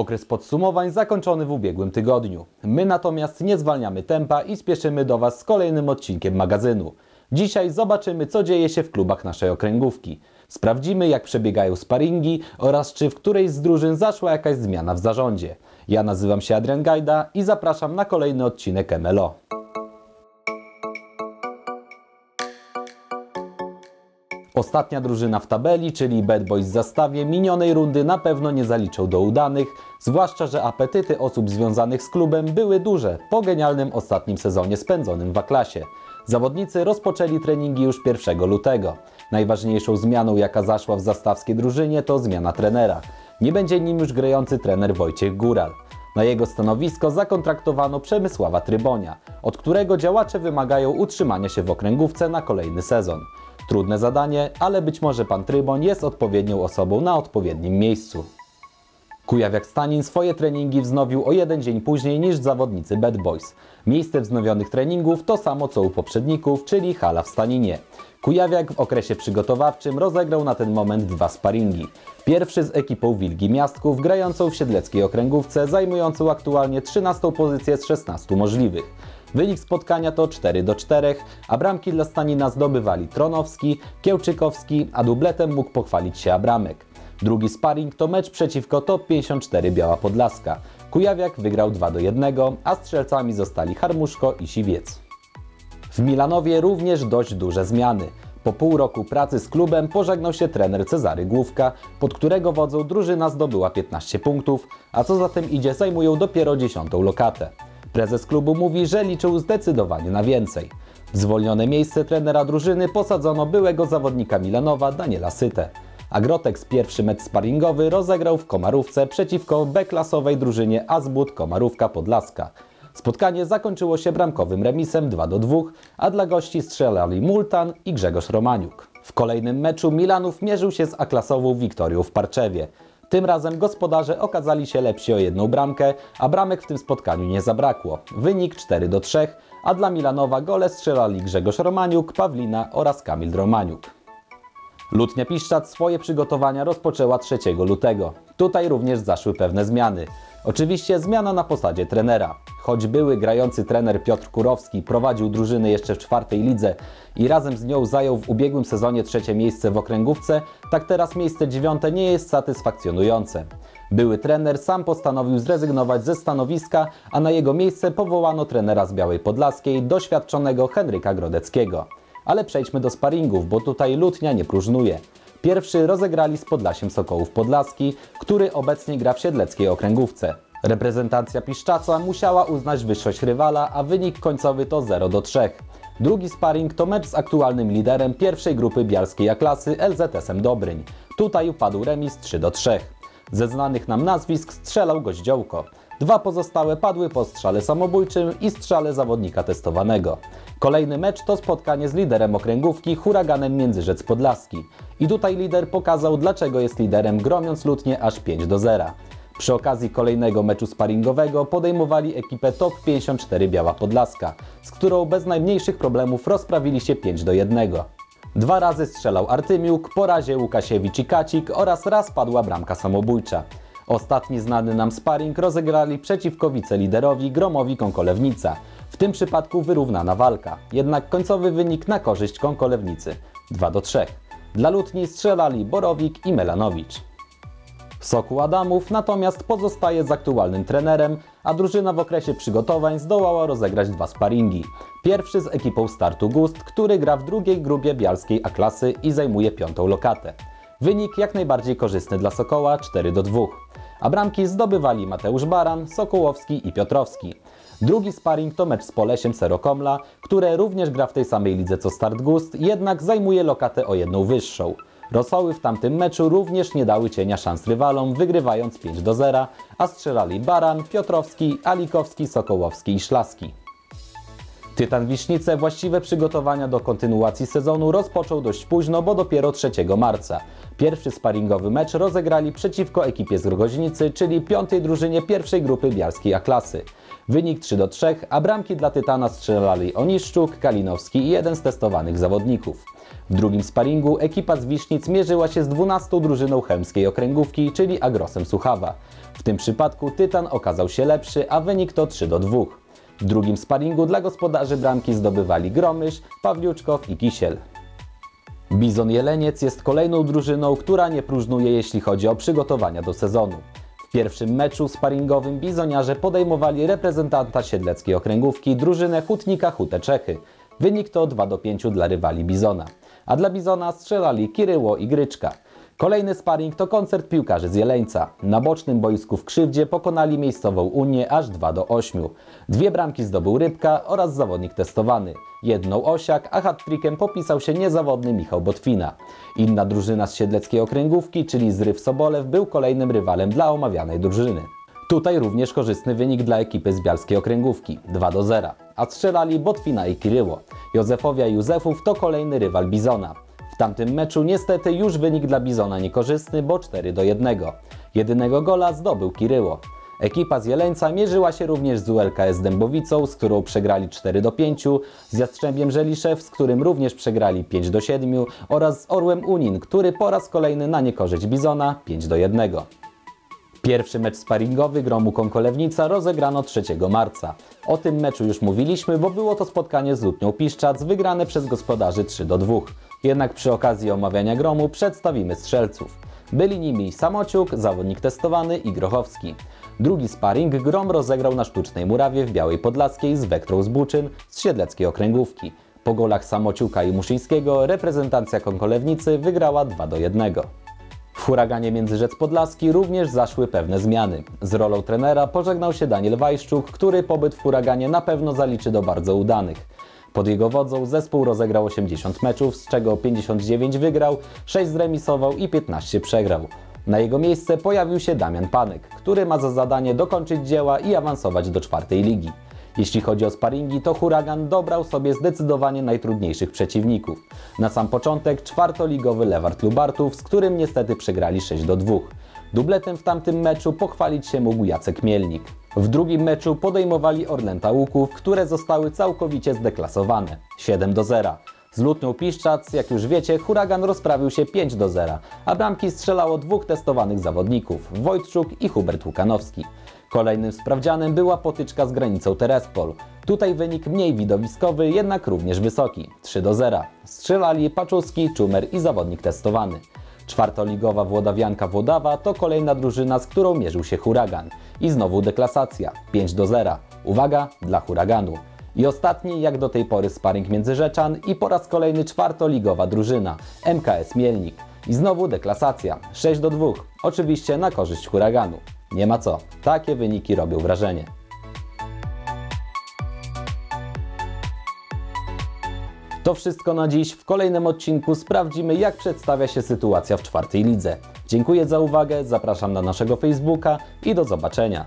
Okres podsumowań zakończony w ubiegłym tygodniu. My natomiast nie zwalniamy tempa i spieszymy do Was z kolejnym odcinkiem magazynu. Dzisiaj zobaczymy, co dzieje się w klubach naszej okręgówki. Sprawdzimy, jak przebiegają sparingi oraz czy w którejś z drużyn zaszła jakaś zmiana w zarządzie. Ja nazywam się Adrian Gajda i zapraszam na kolejny odcinek MLO. Ostatnia drużyna w tabeli, czyli Bad Boys w zastawie, minionej rundy na pewno nie zaliczą do udanych, zwłaszcza, że apetyty osób związanych z klubem były duże po genialnym ostatnim sezonie spędzonym w A-klasie. Zawodnicy rozpoczęli treningi już 1 lutego. Najważniejszą zmianą, jaka zaszła w zastawskiej drużynie, to zmiana trenera. Nie będzie nim już grający trener Wojciech Góral. Na jego stanowisko zakontraktowano Przemysława Trybonia, od którego działacze wymagają utrzymania się w okręgówce na kolejny sezon. Trudne zadanie, ale być może pan Tryboń jest odpowiednią osobą na odpowiednim miejscu. Kujawiak Stanin swoje treningi wznowił o jeden dzień później niż zawodnicy Bad Boys. Miejsce wznowionych treningów to samo co u poprzedników, czyli hala w Staninie. Kujawiak w okresie przygotowawczym rozegrał na ten moment dwa sparingi. Pierwszy z ekipą Wilgi Miastków, grającą w siedleckiej okręgówce, zajmującą aktualnie 13 pozycję z 16 możliwych. Wynik spotkania to 4 do 4, a bramki dla Stanina zdobywali Tronowski, Kiełczykowski, a dubletem mógł pochwalić się Abramek. Drugi sparring to mecz przeciwko Top 54 Biała Podlaska. Kujawiak wygrał 2 do 1, a strzelcami zostali Harmuszko i Siwiec. W Milanowie również dość duże zmiany. Po pół roku pracy z klubem pożegnał się trener Cezary Główka, pod którego wodzą drużyna zdobyła 15 punktów, a co za tym idzie zajmują dopiero 10 lokatę. Prezes klubu mówi, że liczył zdecydowanie na więcej. W zwolnione miejsce trenera drużyny posadzono byłego zawodnika Milanowa Daniela Sytę. Agrotex pierwszy mecz sparingowy rozegrał w Komarówce przeciwko B-klasowej drużynie Azbut Komarówka Podlaska. Spotkanie zakończyło się bramkowym remisem 2 do 2, a dla gości strzelali Multan i Grzegorz Romaniuk. W kolejnym meczu Milanów mierzył się z A-klasową Wiktorią w Parczewie. Tym razem gospodarze okazali się lepsi o jedną bramkę, a bramek w tym spotkaniu nie zabrakło. Wynik 4 do 3, a dla Milanowa gole strzelali Grzegorz Romaniuk, Pawlina oraz Kamil Romaniuk. Lutnia Piszczat swoje przygotowania rozpoczęła 3 lutego. Tutaj również zaszły pewne zmiany. Oczywiście zmiana na posadzie trenera. Choć były grający trener Piotr Kurowski prowadził drużyny jeszcze w czwartej lidze i razem z nią zajął w ubiegłym sezonie trzecie miejsce w okręgówce, tak teraz miejsce dziewiąte nie jest satysfakcjonujące. Były trener sam postanowił zrezygnować ze stanowiska, a na jego miejsce powołano trenera z Białej Podlaskiej, doświadczonego Henryka Grodeckiego. Ale przejdźmy do sparingów, bo tutaj Lutnia nie próżnuje. Pierwszy rozegrali z Podlasiem Sokołów Podlaski, który obecnie gra w siedleckiej okręgówce. Reprezentacja Piszczaca musiała uznać wyższość rywala, a wynik końcowy to 0 do 3. Drugi sparring to mecz z aktualnym liderem pierwszej grupy bialskiej A-klasy LZS-em Dobryń. Tutaj upadł remis 3 do 3. Ze znanych nam nazwisk strzelał Goździołko. Dwa pozostałe padły po strzale samobójczym i strzale zawodnika testowanego. Kolejny mecz to spotkanie z liderem okręgówki Huraganem Międzyrzec Podlaski. I tutaj lider pokazał, dlaczego jest liderem, gromiąc lutnie aż 5 do 0. Przy okazji kolejnego meczu sparingowego podejmowali ekipę Top 54 Biała Podlaska, z którą bez najmniejszych problemów rozprawili się 5 do 1. Dwa razy strzelał Artymiuk, po razie Łukasiewicz i Kacik oraz raz padła bramka samobójcza. Ostatni znany nam sparring rozegrali przeciwko wiceliderowi Gromowi Konkolewnica. W tym przypadku wyrównana walka, jednak końcowy wynik na korzyść Konkolewnicy 2 do 3. Dla Lutni strzelali Borowik i Melanowicz. Soku Adamów natomiast pozostaje z aktualnym trenerem, a drużyna w okresie przygotowań zdołała rozegrać dwa sparingi. Pierwszy z ekipą Startu Gust, który gra w drugiej grupie bialskiej A-klasy i zajmuje piątą lokatę. Wynik jak najbardziej korzystny dla Sokoła 4 do 2. A bramki zdobywali Mateusz Baran, Sokołowski i Piotrowski. Drugi sparring to mecz z Polesiem Serokomla, które również gra w tej samej lidze co Start Gust, jednak zajmuje lokatę o jedną wyższą. Rosoły w tamtym meczu również nie dały cienia szans rywalom, wygrywając 5 do 0, a strzelali Baran, Piotrowski, Alikowski, Sokołowski i Szlaski. Tytan Wisznice właściwe przygotowania do kontynuacji sezonu rozpoczął dość późno, bo dopiero 3 marca. Pierwszy sparingowy mecz rozegrali przeciwko ekipie z Rogoźnicy, czyli piątej drużynie pierwszej grupy bialskiej A-klasy. Wynik 3 do 3, a bramki dla Tytana strzelali Oniszczuk, Kalinowski i jeden z testowanych zawodników. W drugim sparingu ekipa z Wisznic mierzyła się z 12 drużyną chełmskiej okręgówki, czyli Agrosem Suchawa. W tym przypadku Tytan okazał się lepszy, a wynik to 3 do 2. W drugim sparingu dla gospodarzy bramki zdobywali Gromysz, Pawliuczkow i Kisiel. Bizon Jeleniec jest kolejną drużyną, która nie próżnuje jeśli chodzi o przygotowania do sezonu. W pierwszym meczu sparingowym bizoniarze podejmowali reprezentanta siedleckiej okręgówki drużynę Hutnika Hute Czechy. Wynik to 2 do 5 dla rywali Bizona. A dla Bizona strzelali Kiryło i Gryczka. Kolejny sparring to koncert piłkarzy z Jeleńca. Na bocznym boisku w Krzywdzie pokonali miejscową Unię aż 2 do 8. Dwie bramki zdobył Rybka oraz zawodnik testowany. Jedną Osiak, a hat-trickiem popisał się niezawodny Michał Botwina. Inna drużyna z siedleckiej okręgówki, czyli Zryw Sobolew, był kolejnym rywalem dla omawianej drużyny. Tutaj również korzystny wynik dla ekipy z Bialskiej Okręgówki 2 do 0, a strzelali Botwina i Kiryło. Józefowia Józefów to kolejny rywal Bizona. W tamtym meczu niestety już wynik dla Bizona niekorzystny, bo 4 do 1. Jedynego gola zdobył Kiryło. Ekipa z Jeleńca mierzyła się również z ULKS Dębowicą, z którą przegrali 4 do 5, z Jastrzębiem Żeliszew, z którym również przegrali 5 do 7 oraz z Orłem Unin, który po raz kolejny na niekorzyść Bizona 5 do 1. Pierwszy mecz sparingowy Gromu Konkolewnica rozegrano 3 marca. O tym meczu już mówiliśmy, bo było to spotkanie z Lutnią Piszczac wygrane przez gospodarzy 3 do 2. Jednak przy okazji omawiania Gromu przedstawimy strzelców. Byli nimi Samociuk, zawodnik testowany i Grochowski. Drugi sparring Grom rozegrał na Sztucznej Murawie w Białej Podlaskiej z Wektrą z Buczyn z Siedleckiej Okręgówki. Po golach Samociuka i Muszyńskiego reprezentacja Konkolewnicy wygrała 2 do 1. W huraganie Międzyrzec Podlaski również zaszły pewne zmiany. Z rolą trenera pożegnał się Daniel Wajszczuk, który pobyt w huraganie na pewno zaliczy do bardzo udanych. Pod jego wodzą zespół rozegrał 80 meczów, z czego 59 wygrał, 6 zremisował i 15 przegrał. Na jego miejsce pojawił się Damian Panek, który ma za zadanie dokończyć dzieła i awansować do czwartej ligi. Jeśli chodzi o sparingi, to Huragan dobrał sobie zdecydowanie najtrudniejszych przeciwników. Na sam początek czwartoligowy Lewart Lubartów, z którym niestety przegrali 6 do 2. Dubletem w tamtym meczu pochwalić się mógł Jacek Mielnik. W drugim meczu podejmowali Orlęta Łuków, które zostały całkowicie zdeklasowane 7 do 0. Z Lutnią Piszczac, jak już wiecie, Huragan rozprawił się 5 do 0, a bramki strzelało dwóch testowanych zawodników, Wojtczuk i Hubert Łukanowski. Kolejnym sprawdzianem była potyczka z granicą Terespol. Tutaj wynik mniej widowiskowy, jednak również wysoki 3 do 0. Strzelali Paczuski, Czumer i zawodnik testowany. Czwartoligowa Włodawianka Włodawa to kolejna drużyna, z którą mierzył się Huragan. I znowu deklasacja 5 do 0. Uwaga dla Huraganu. I ostatni, jak do tej pory, sparring Międzyrzeczan i po raz kolejny czwartoligowa drużyna MKS Mielnik. I znowu deklasacja 6 do 2. Oczywiście na korzyść Huraganu. Nie ma co, takie wyniki robią wrażenie. To wszystko na dziś. W kolejnym odcinku sprawdzimy, jak przedstawia się sytuacja w czwartej lidze. Dziękuję za uwagę, zapraszam na naszego Facebooka i do zobaczenia.